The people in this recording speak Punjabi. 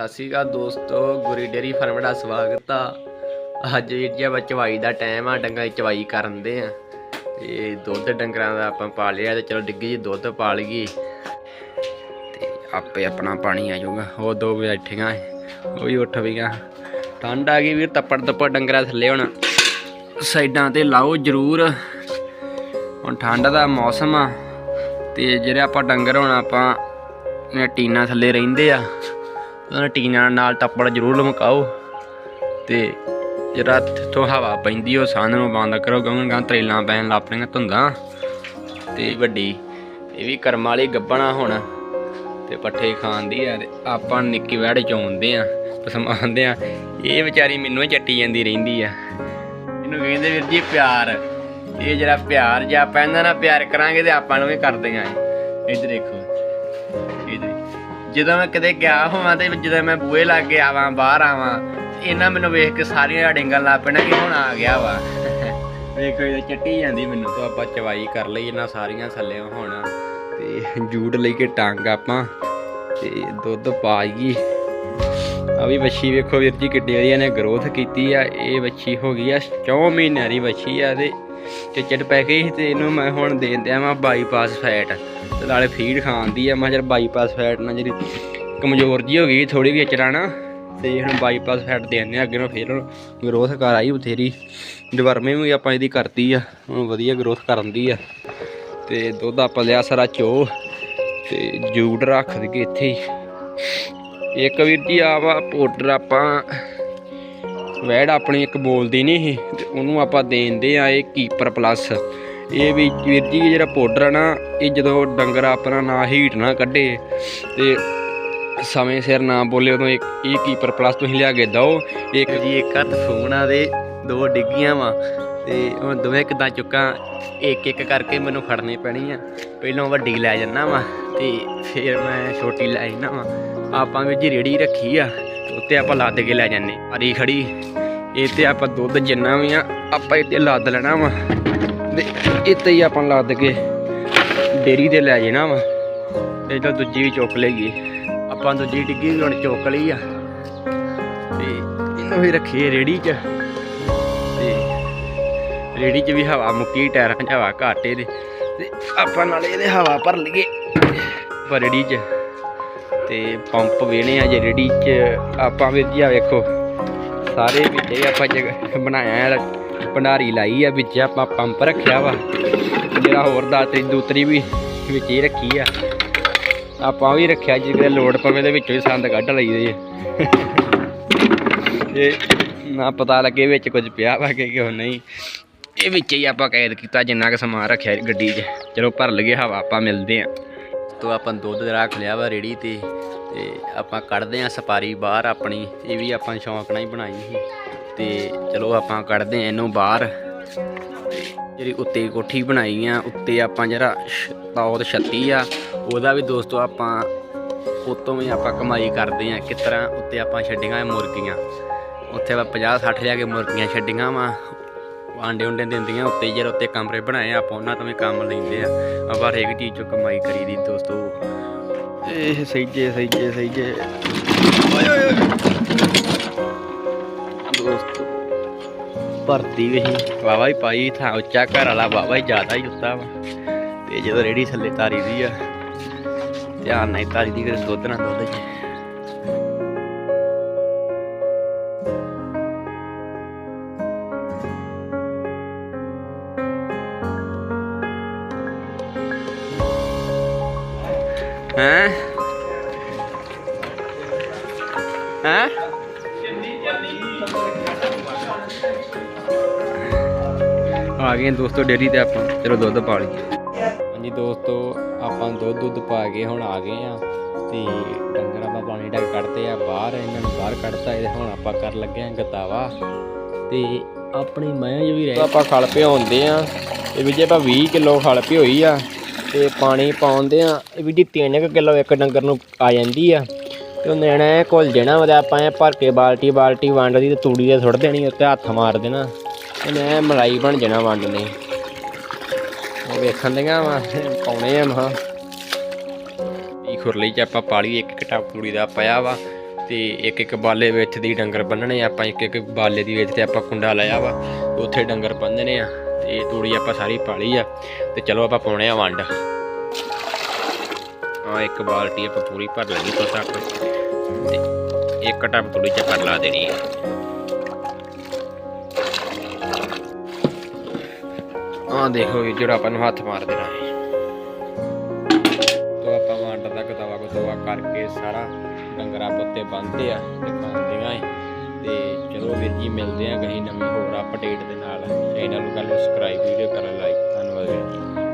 ਸਤਿ ਸ਼੍ਰੀ ਅਕਾਲ ਦੋਸਤੋ, ਗੁਰੀ ਡੇਰੀ ਫਾਰਮ ਦਾ ਸਵਾਗਤ ਆ। ਅੱਜ ਵੀਰ ਜੀ ਆਪਾਂ ਚਵਾਈ ਦਾ ਟਾਈਮ ਆ, ਡੰਗਰਾਂ ਦੀ ਚਵਾਈ ਕਰਨ ਦੇ ਆ। ਤੇ ਦੁੱਧ ਡੰਗਰਾਂ ਦਾ ਆਪਾਂ ਪਾ ਲਿਆ ਤੇ ਚਲੋ ਡਿੱਗੀ ਜੀ, ਦੁੱਧ ਪਾ ਲਈਏ ਤੇ ਆਪੇ ਆਪਣਾ ਪਾਣੀ ਆ ਜਾਊਗਾ। ਉਹ ਦੋ ਬੈਠੀਆਂ ਉਹ ਵੀ ਉੱਠ ਪਈਆਂ। ਠੰਡ ਆ ਗਈ ਵੀਰ, ਤੱਪੜ ਤੱਪੜ ਡੰਗਰਾਂ ਥੱਲੇ ਹੁਣ। ਸਾਈਡਾਂ ਤੇ ਲਾਓ ਜ਼ਰੂਰ। ਹੁਣ ਠੰਡ ਦਾ ਮੌਸਮ ਆ, ਤੇ ਜਿਹੜੇ ਆਪਾਂ ਡੰਗਰ ਹੁਣ ਆਪਾਂ ਇਹ ਟੀਨਾ ਥੱਲੇ ਰਹਿੰਦੇ ਆ। ਉਹਨਾਂ ਟੀਨਾ ਨਾਲ ਟੱਪੜ ਜ਼ਰੂਰ ਲਮਕਾਓ ਤੇ ਜਿਹੜਾ ਤੋਂ ਹਵਾ ਪੈਂਦੀ ਉਹ ਸੰਨ ਨੂੰ ਬੰਦ ਕਰੋ ਕਿਉਂਕਿ ਗਾਂ ਤਰੇਲਾਂ ਪੈਣ ਲੱਗ ਪਈਆਂ ਧੁੰਦਾਂ। ਤੇ ਵੱਡੀ, ਇਹ ਵੀ ਕਰਮ ਵਾਲੀ ਗੱਬਣਾ ਹੁਣ। ਤੇ ਪੱਠੇ ਖਾਂਦੀ ਆ ਤੇ ਆਪਾਂ ਨਿੱਕੀ ਵੜ ਚੋਂਦੇ ਆ, ਪਸਮਾਉਂਦੇ ਆ। ਇਹ ਵਿਚਾਰੀ ਮੈਨੂੰ ਹੀ ਚੱਟੀ ਜਾਂਦੀ ਰਹਿੰਦੀ ਆ। ਇਹਨੂੰ ਕਹਿੰਦੇ ਵੀਰ ਜੀ ਪਿਆਰ। ਇਹ ਜਿਹੜਾ ਪਿਆਰ ਜੇ ਆਪਾਂ ਇਹਨਾਂ ਨਾਲ ਪਿਆਰ ਕਰਾਂਗੇ ਤੇ ਆਪਾਂ ਨੂੰ ਵੀ ਕਰਦੀਆਂ ਇਹ। ਇੱਧਰ ਦੇਖੋ। ਜਦੋਂ ਮੈਂ ਕਦੇ ਗਿਆ ਹੋਵਾਂ ਤੇ ਜਦੋਂ ਮੈਂ ਬੂਹੇ ਲੱਗ ਕੇ ਆਵਾਂ, ਬਾਹਰ ਆਵਾਂ ਇਹਨਾਂ ਮੈਨੂੰ ਵੇਖ ਕੇ ਸਾਰੀਆਂ ਡਿੰਗਾਂ ਲਾ ਪੈਣਾ ਕਿ ਹੁਣ ਆ ਗਿਆ ਵਾ। ਵੇਖੋ, ਇਹ ਚੱਟੀ ਜਾਂਦੀ ਮੈਨੂੰ ਤਾਂ ਆਪਾਂ ਚਵਾਈ ਕਰ ਲਈ ਇਹਨਾਂ ਸਾਰੀਆਂ ਥੱਲੇ ਹੁਣ। ਤੇ ਜੂੜ ਲਈ ਕੇ ਟੰਗ ਆਪਾਂ, ਤੇ ਦੁੱਧ ਪਾਈਏ ਆ ਵੀ ਵੱਛੀ ਵੇਖੋ ਵੀਰ ਜੀ ਕਿੱਡੀ ਵਧੀਆ ਨੇ ਗਰੋਥ ਕੀਤੀ ਆ। ਇਹ ਵੱਛੀ ਹੋ ਗਈ ਆ 4 ਮਹੀਨਿਆਂ ਦੀ ਵੱਛੀ ਆ ਤੇ ਚਿੱਚੜ ਪੈ ਗਈ ਸੀ ਤੇ ਇਹਨੂੰ ਮੈਂ ਹੁਣ ਦੇ ਦਿਆਂ ਮੈਂ ਬਾਈਪਾਸ ਫੈਟ ਤੇ ਨਾਲੇ ਫੀਡ ਖਾਂਦੀ ਆ, ਮੈਂ ਜਰ ਬਾਈਪਾਸ ਫੈਟ ਨਾਲ ਜਿਹੜੀ ਕਮਜ਼ੋਰ ਜੀ ਹੋ ਗਈ ਥੋੜੀ ਵੀ ਚੜਾਣਾ ਤੇ ਹੁਣ ਬਾਈਪਾਸ ਫੈਟ ਦੇ ਦਿੰਦੇ ਆ ਅੱਗੇ ਨੂੰ, ਫੇਰ ਗਰੋਥ ਕਰ ਆਈ ਬਥੇਰੀ। ਡਿਵਰਮਿੰਗ ਵੀ ਆਪਾਂ ਇਹਦੀ ਕਰਤੀ ਆ, ਹੁਣ ਵਧੀਆ ਗਰੋਥ ਕਰਨ ਦੀ ਆ। ਤੇ ਦੁੱਧ ਆਪਾਂ ਲਿਆ ਸਾਰਾ ਚੋ, ਤੇ ਜੂੜ ਰੱਖ ਦਈਏ ਇੱਥੇ ਹੀ। ਇੱਕ ਵੀਰ ਜੀ ਆ ਵਾ ਪਾਊਡਰ ਆਪਾਂ ਵੈੜ ਆਪਣੀ ਇੱਕ ਬੋਲਦੀ ਨਹੀਂ ਸੀ ਤੇ ਉਹਨੂੰ ਆਪਾਂ ਦੇਂਦੇ ਆ ਇਹ ਕੀਪਰ ਪਲੱਸ। ਇਹ ਵੀ ਵੀਰ ਜੀ ਜਿਹੜਾ ਪਾਊਡਰ ਆ ਨਾ, ਇਹ ਜਦੋਂ ਡੰਗਰ ਆਪਣਾ ਨਾ ਹੀਟ ਨਾ ਕੱਢੇ ਤੇ ਸਮੇਂ ਸਿਰ ਨਾ ਬੋਲੇ, ਉਦੋਂ ਇੱਕ ਇਹ ਕੀਪਰ ਪਲੱਸ ਤੁਸੀਂ ਲਿਆ ਕੇ ਦਿਓ। ਇੱਕ ਜੀ, ਇੱਕ ਹੱਥ ਫੋਨ ਆ ਦੇ, ਦੋ ਡਿੱਗੀਆਂ ਵਾ ਤੇ ਹੁਣ ਦੋਵੇਂ ਕਿਦਾਂ ਚੁੱਕਾਂ, ਇੱਕ ਇੱਕ ਕਰਕੇ ਮੈਨੂੰ ਖੜਨੀ ਪੈਣੀ ਆ। ਪਹਿਲਾਂ ਵੱਡੀ ਲੈ ਜੰਨਾ ਵਾ ਤੇ ਫਿਰ ਮੈਂ ਛੋਟੀ ਲੈ ਜਾਣਾ ਵਾ। ਆਪਾਂ ਵੀ ਜੀ ਰੇੜੀ ਰੱਖੀ ਆ। ਉੱਤੇ ਆਪਾਂ ਲੱਦ ਕੇ ਲੈ ਜਾਂਦੇ ਹਰੀ ਖੜੀ, ਇਹ ਤੇ ਆਪਾਂ ਦੁੱਧ ਜਿੰਨਾ ਵੀ ਆ, ਆਪਾਂ ਇੱਥੇ ਲੱਦ ਲੈਣਾ ਵਾ। ਤੇ ਇੱਥੇ ਹੀ ਆਪਾਂ ਲੱਦ ਕੇ ਡੇਰੀ ਤੇ ਲੈ ਜਾਣਾ ਵਾ। ਤੇ ਤਾਂ ਦੂਜੀ ਵੀ ਚੁੱਕ ਲਈਏ। ਆਪਾਂ ਦੂਜੀ ਡਿੱਗੀ ਵੀ ਹੁਣ ਚੁੱਕ ਲਈ ਆ। ਤੇ ਇਹਨੂੰ ਵੀ ਰੱਖੀਏ ਰੇੜੀ 'ਚ। ਤੇ ਰੇੜੀ 'ਚ ਵੀ ਹਵਾ ਮੁੱਕੀ, ਟਾਇਰਾਂ 'ਚ ਹਵਾ ਘਾਟੇ ਦੇ ਤੇ ਆਪਾਂ ਨਾਲੇ ਇਹਦੇ ਹਵਾ ਭਰ ਲਈਏ। ਪਰ ਰੇੜੀ 'ਚ ਤੇ ਪੰਪ ਵੇਣੇ ਆ ਜੇ ਰੇੜੀ 'ਚ। ਆਪਾਂ ਵੀ ਜੀ ਆ ਵੇਖੋ, ਸਾਰੇ ਵਿੱਚ ਹੀ ਆਪਾਂ ਜਗ੍ਹਾ ਬਣਾਇਆ ਆ ਭੰਡਾਰੀ ਲਾਈ ਆ, ਵਿੱਚ ਆਪਾਂ ਪੰਪ ਰੱਖਿਆ ਵਾ। ਜਿਹੜਾ ਹੋਰ ਦਾਤਰੀ ਦੂਤਰੀ ਵੀ ਵਿੱਚ ਹੀ ਰੱਖੀ ਆ। ਆਪਾਂ ਵੀ ਰੱਖਿਆ ਜਿਹਦੇ ਲੋੜ ਪਵੇ ਦੇ ਵਿੱਚੋਂ ਹੀ ਸੰਦ ਕੱਢ ਲਈਦੇ ਇਹ ਨਾ ਪਤਾ ਲੱਗੇ ਵਿੱਚ ਕੁਝ ਪਿਆ ਵਾ ਕਿ ਕਿਉਂ ਨਹੀਂ। ਇਹ ਵਿੱਚ ਹੀ ਆਪਾਂ ਕੈਦ ਕੀਤਾ, ਜਿੰਨਾ ਕੁ ਸਮਾਨ ਰੱਖਿਆ ਗੱਡੀ 'ਚ। ਚਲੋ ਭਰ ਲਈਏ, ਹਵਾ ਆਪਾਂ ਮਿਲਦੇ ਆ। ਤੋਂ ਆਪਾਂ ਦੁੱਧ ਰੱਖ ਲਿਆ ਵਾ ਰੇੜੀ ਤੇ ਤੇ ਆਪਾਂ ਕੱਢਦੇ ਆ ਸਪਾਰੀ ਬਾਹਰ ਆਪਣੀ, ਇਹ ਵੀ ਆਪਾਂ ਸ਼ੌਂਕ ਨਾਲ ਹੀ ਬਣਾਈ ਸੀ। ਤੇ ਚਲੋ ਆਪਾਂ ਕੱਢਦੇ ਆ ਇਹਨੂੰ ਬਾਹਰ। ਜਿਹੜੀ ਉੱਤੇ ਕੋਠੀ ਬਣਾਈ ਆ, ਉੱਤੇ ਆਪਾਂ ਜਿਹੜਾ ਤੌਤ ਛੱਤੀ ਆ, ਉਹਦਾ ਵੀ ਦੋਸਤੋ ਆਪਾਂ ਉਤੋਂ ਵੀ ਆਪਾਂ ਕਮਾਈ ਕਰਦੇ ਆ ਕਿਸ ਤਰ੍ਹਾਂ ਉੱਤੇ ਆਪਾਂ ਛੱਡੀਆਂ ਮੁਰਗੀਆਂ। ਉੱਥੇ ਆਪਾਂ 50 60 ਲਿਆ ਕੇ ਮੁਰਗੀਆਂ ਛੱਡੀਆਂ ਵਾ ਆਂਡੇ ਉਂਡੇ ਦਿੰਦੀਆਂ, ਉੱਤੇ ਜਿਹੜੇ ਉੱਤੇ ਕਮਰੇ ਬਣਾਏ ਆਪਾਂ ਉਹਨਾਂ ਤੋਂ ਵੀ ਕੰਮ ਲੈਂਦੇ ਆ। ਆਪਾਂ ਹਰੇਕ ਚੀਜ਼ ਚੋਂ ਕਮਾਈ ਕਰੀ ਦੀ ਦੋਸਤੋ। ਇਹ ਸਹੀਜੇ ਸਹੀਜੇ ਸਹੀਜੇ ਓਏ ਓਏ ਓਏ। ਦੋਸਤੋ, ਭਰਤੀ ਵੀ ਵਾਵਾ ਹੀ ਪਾਈ ਥਾਂ ਉੱਚਾ ਘਰ ਵਾਲਾ ਵਾਵਾ ਹੀ ਜ਼ਿਆਦਾ ਹੀ ਉੱਤਾ ਵਾ। ਤੇ ਜਦੋਂ ਰੇੜੀ ਥੱਲੇ ਤਾਰੀ ਦੀ ਆ, ਧਿਆਨ ਨਾਲ ਤਾਰੀ ਦੀ, ਫਿਰ ਦੁੱਧ ਨਾਲ ਦੁੱਧ ਚ। ਹੈਂ? ਹੈਂ? ਆ ਗਏ ਦੋਸਤੋ ਡੇਰੀ ਤੇ ਆਪਾਂ। ਚਲੋ ਦੁੱਧ ਪਾ ਲਈਏ। ਹਾਂਜੀ ਦੋਸਤੋ ਆਪਾਂ ਦੁੱਧ ਦੁੱਧ ਪਾ ਕੇ ਹੁਣ ਆ ਗਏ ਆ ਤੇ ਡੰਗਰਾਂ ਦਾ ਪਾਣੀ ਡਾ ਕੱਢਦੇ ਆ ਬਾਹਰ ਇਹਨਾਂ ਨੂੰ ਬਾਹਰ ਕੱਢਤਾ ਇਹ ਹੁਣ ਆਪਾਂ ਕਰ ਲੱਗੇ ਆ ਗਤਾਵਾ। ਤੇ ਆਪਣੀ ਮੈਂ ਜੋ ਵੀ ਰਹਿ ਆਪਾਂ ਖਲ ਭਿਉਂਦੇ ਆ ਇਹ ਵੀ ਜੇ ਆਪਾਂ 20 ਕਿਲੋ ਖਲ ਭਿਓਈ ਆ ਤੇ ਪਾਣੀ ਪਾਉਂਦੇ ਆ, ਇਹ ਵੀ ਜੀ 3 ਕਿਲੋ ਇੱਕ ਡੰਗਰ ਨੂੰ ਆ ਜਾਂਦੀ ਆ। ਤੇ ਉਹ ਨੈਣਾ ਘੁਲ ਜਾਣਾ ਉਹਦਾ ਆਪਾਂ ਐਂ ਭਰ ਕੇ ਬਾਲਟੀ ਬਾਲਟੀ ਵੰਡ ਦੀ ਤੇ ਤੂੜੀ ਦੇ ਸੁੱਟ ਦੇਣੀ, ਉੱਤੇ ਹੱਥ ਮਾਰ ਦੇਣਾ। ਇਹਨੇ ਐਂ ਮਲਾਈ ਬਣ ਜਾਣਾ ਵੰਡ ਲਈ। ਉਹ ਵੇਖਣ ਦੀਆਂ ਵਾ, ਪਾਉਣੇ ਆ ਮਹਾ ਇਹ ਖੁਰਲੀ ਚ ਆਪਾਂ ਪਾਲੀ ਇੱਕ ਕਟਾ ਤੂੜੀ ਦਾ ਪਾਇਆ ਵਾ ਤੇ ਇੱਕ ਇੱਕ ਬਾਲੇ ਵਿੱਚ ਦੀ ਡੰਗਰ ਬੰਨਣੇ ਆਪਾਂ ਇੱਕ ਇੱਕ ਬਾਲੇ ਦੀ ਵਿੱਚ ਤੇ ਆਪਾਂ ਕੁੰਡਾ ਲਾਇਆ ਵਾ, ਉੱਥੇ ਡੰਗਰ ਬੰਨਣੇ ਆ। ਤੇ ਤੂੜੀ ਆਪਾਂ ਸਾਰੀ ਪਾਲੀ ਆ ਤੇ ਚਲੋ ਆਪਾਂ ਪਾਉਣੇ ਆ ਵੰਡ। ਆ ਇੱਕ ਬਾਲਟੀ ਆਪਾਂ ਪੂਰੀ ਭਰ ਲੈਣੀ ਤੋਂ ਤੱਕ ਤੇ ਇੱਕ ਟੱਪ ਤੂੜੀ ਚ ਭਰ ਲਾ ਦੇਣੀ ਹੈ ਆ ਦੇਖੋ ਜਿਹੜਾ ਆਪਾਂ ਨੂੰ ਹੱਥ ਮਾਰ ਦੇਣਾ ਹੈ। ਤੋ ਆਪਾਂ ਵੰਡ ਦਾ ਗਦਵਾ ਗਦਵਾ ਕਰਕੇ ਸਾਰਾ ਡੰਗਰਾਂ ਪੁੱਤੇ ਬੰਨਦੇ ਆ ਤੇ ਖਾਂਦੀਆਂ ਏ। ਤੇ ਚਲੋ ਵੀਰ ਜੀ ਮਿਲਦੇ ਆ ਕਹੀਂ ਨਵੀਂ ਹੋਰ ਅਪਡੇਟ ਦੇ ਨਾਲ। ਚੈਨਲ ਨੂੰ ਕਰ ਲਓ ਸਬਸਕ੍ਰਾਈਬ ਵੀਡੀਓ ਕਰਨ ਲਾਈਕ ਧੰਨਵਾਦ ਵੀਰ ਜੀ।